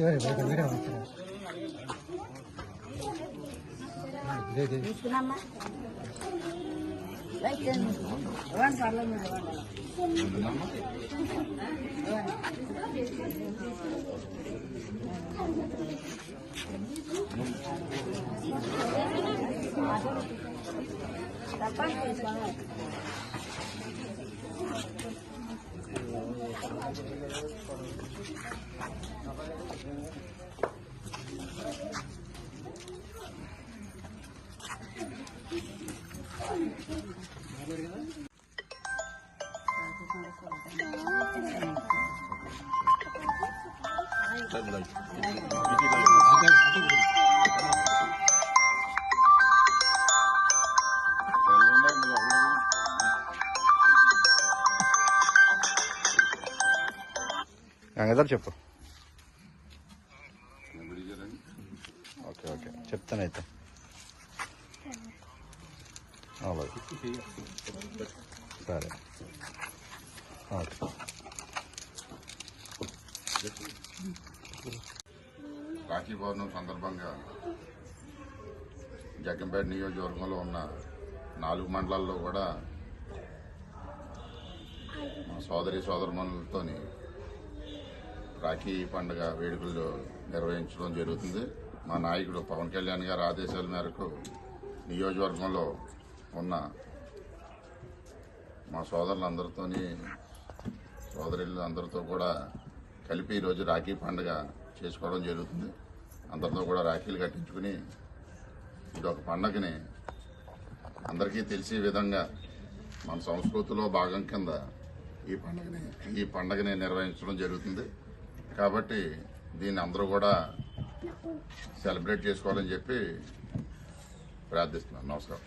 ಶಿವರಿ ಬೆಳಗ್ಗೆ ವೀಡಿಯೋ ಮಾಡ್ತಾರೆ ಇದೇ ದೇವಿ గంగాధర్ చెప్పు. Okay okay. చెప్తానైతే అలాగే సరే. ఓకే. రాఖీ పౌర్ణం సందర్భంగా జగ్గంపేట నియోజకవర్గంలో ఉన్న నాలుగు మండలాల్లో కూడా మా సోదరి సోదరుమణులతో రాఖీ పండుగ వేడుకలు నిర్వహించడం జరుగుతుంది. మా నాయకుడు పవన్ కళ్యాణ్ గారి ఆదేశాల మేరకు నియోజకవర్గంలో ఉన్న మా సోదరులందరితోని సోదరులు అందరితో కూడా కలిపి ఈరోజు రాఖీ పండుగ చేసుకోవడం జరుగుతుంది. అందరితో కూడా రాఖీలు కట్టించుకుని ఇది ఒక పండగని అందరికీ తెలిసే విధంగా మన సంస్కృతిలో భాగం కింద ఈ పండుగని ఈ పండుగని నిర్వహించడం జరుగుతుంది. కాబట్టి దీన్ని అందరూ కూడా సెలబ్రేట్ చేసుకోవాలని చెప్పి ప్రార్థిస్తున్నాను. నమస్కారం.